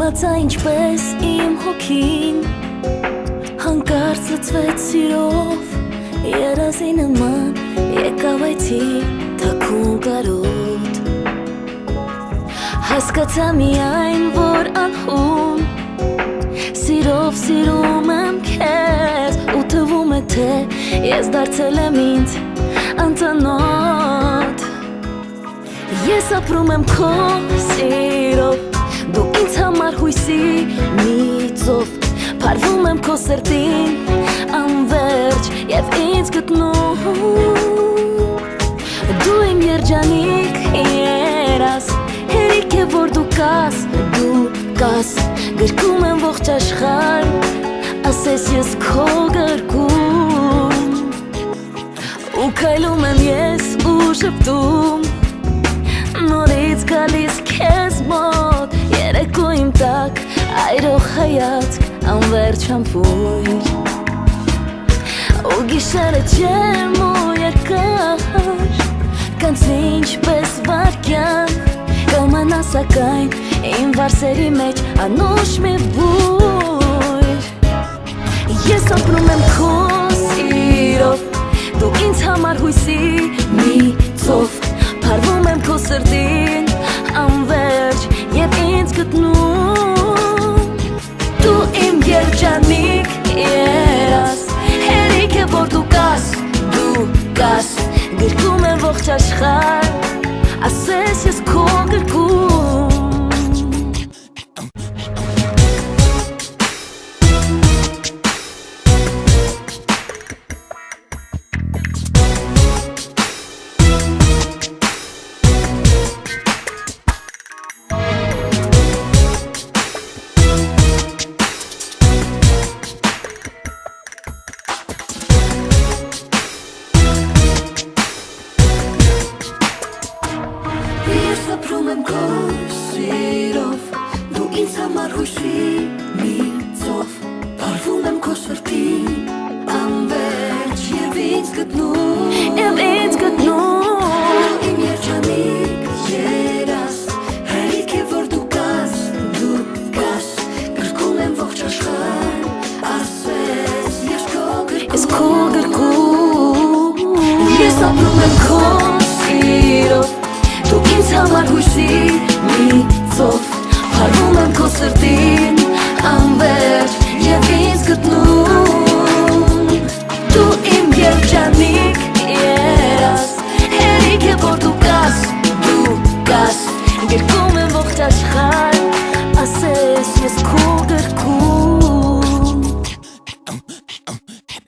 Չիմացա ինչպես իմ հոգին Հանկարծ լծվեց սիրով Երազի նման եկավ այցի թակուն կարոտ Հասկացա միայն, որ անհուն Սիրով սիրում եմ քեզ ու թվում է թե ես դարձել եմ ինձ անծանոթ Ես ապրում եմ քո սիրով համար հույսի միծով Փարվում եմ քո սրտին անverջ Եվ ինձ գտնում Դու իմ երջանիկ երաս Հերիք է որ դու կաս, դու կաս Գրկում եմ ողջ աշխար Ասես ես քո այրող հայացք անverջ համբույր Ու գիշերը չեմ ու երկար Կանցնի ինչպես վարկյան Կամանա սակայն իմ վարսերի մեջ անուշ մի բույր Ես ապրում եմ քո սիրով Դու ինձ համար հույսի մի ծով Գրկում եմ ողջ աշխար Ասես ես քո գրկում համար հույսի մի ծով Բարվում եմ քո սրտին Անվերջ և ինձ գտնում Եվ ինձ գտնում Իմ երջանիկ երաս Հերիք է որ դու կաս, դու կաս Գրկում եմ ողջ աշխար Ասես ես քո գրկում Ես քո գրկում Ես ապրում եմ քո սիրով Դու ինձ համար հույսի մի ծով such high